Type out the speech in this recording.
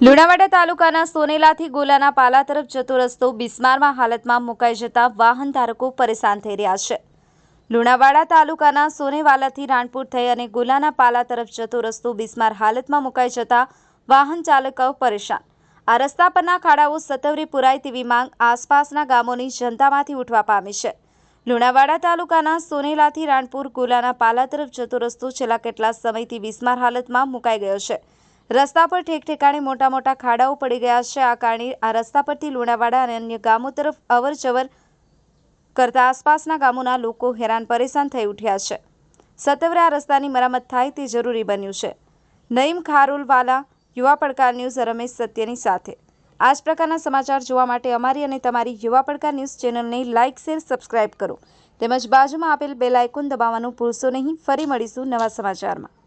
લુણાવાડા તાલુકાના સોનેલાથી ગોલાના પાલા તરફ જતો રસ્તો બિસ્મારમાં હાલતમાં મુકાઈ જતા વાહન ધારકો પરેશાન થઈ રહ્યા છે. લુણાવાડા તાલુકાના સોનેવાલાથી રાણપુર થઈ અને ગોલાના પાલા તરફ જતો રસ્તો બિસ્માર હાલતમાં મુકાઈ જતા વાહન ચાલકો પરેશાન. આ રસ્તા પરના ખાડાઓ સતવરી પુરાય તેવી માંગ આસપાસના ગામોની જનતામાંથી ઉઠવા પામી છે. લુણાવાડા તાલુકાના સોનેલાથી રાણપુર ગોલાના પાલા તરફ જતો રસ્તો છેલ્લા કેટલા સમયથી બિસ્માર હાલતમાં મુકાઈ ગયો છે. રસ્તા પર ઠેક ઠેકાણે મોટા મોટા ખાડાઓ પડી ગયા છે. આ કારણે આ રસ્તા પરથી લુણાવાડા અને અન્ય ગામો તરફ અવર જવર કરતા આસપાસના ગામોના લોકો હેરાન પરેશાન થઈ ઉઠ્યા છે. સત્વરે આ રસ્તાની મરામત થાય તે જરૂરી બન્યું છે. નઈમ ખારુલવાલા, યુવા પડકાર ન્યૂઝ, રમેશ સત્યની સાથે. આ જ પ્રકારના સમાચાર જોવા માટે અમારી અને તમારી યુવા પડકાર ન્યૂઝ ચેનલને લાઇક શેર, સબસ્ક્રાઇબ કરો. તેમજ બાજુમાં આપેલ બેલ આઇકોન દબાવવાનું ભૂલશો નહીં. ફરી મળીશું નવા સમાચારમાં.